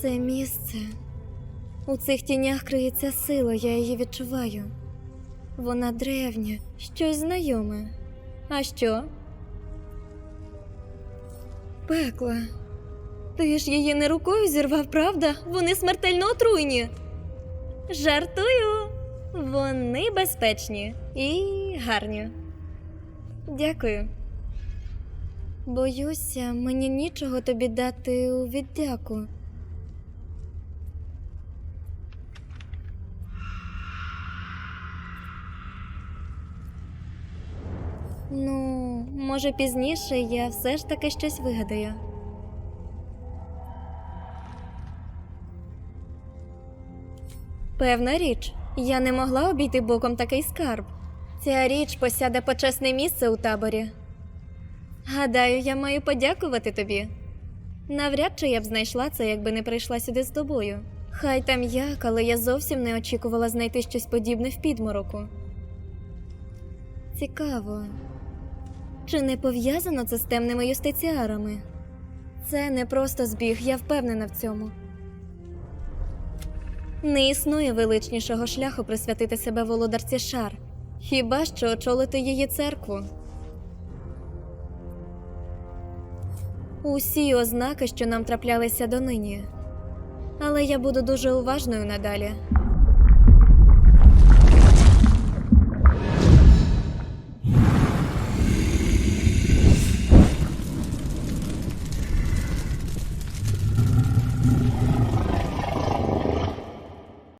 Це місце. У цих тінях криється сила, я її відчуваю. Вона древня, щось знайоме. А що? Пекла. Ти ж її не рукою зірвав, правда? Вони смертельно отруйні. Жартую. Вони безпечні і гарні. Дякую. Боюся, мені нічого тобі дати у віддяку. Ну, може, пізніше я все ж таки щось вигадаю. Певна річ, я не могла обійти боком такий скарб. Ця річ посяде почесне місце у таборі. Гадаю, я маю подякувати тобі. Навряд чи я б знайшла це, якби не прийшла сюди з тобою. Хай там як, але я зовсім не очікувала знайти щось подібне в підмороку. Цікаво. Чи не пов'язано це з темними юстиціарами? Це не просто збіг, я впевнена в цьому. Не існує величнішого шляху присвятити себе володарці шар, хіба що очолити її церкву. Усі ознаки, що нам траплялися донині. Але я буду дуже уважною надалі.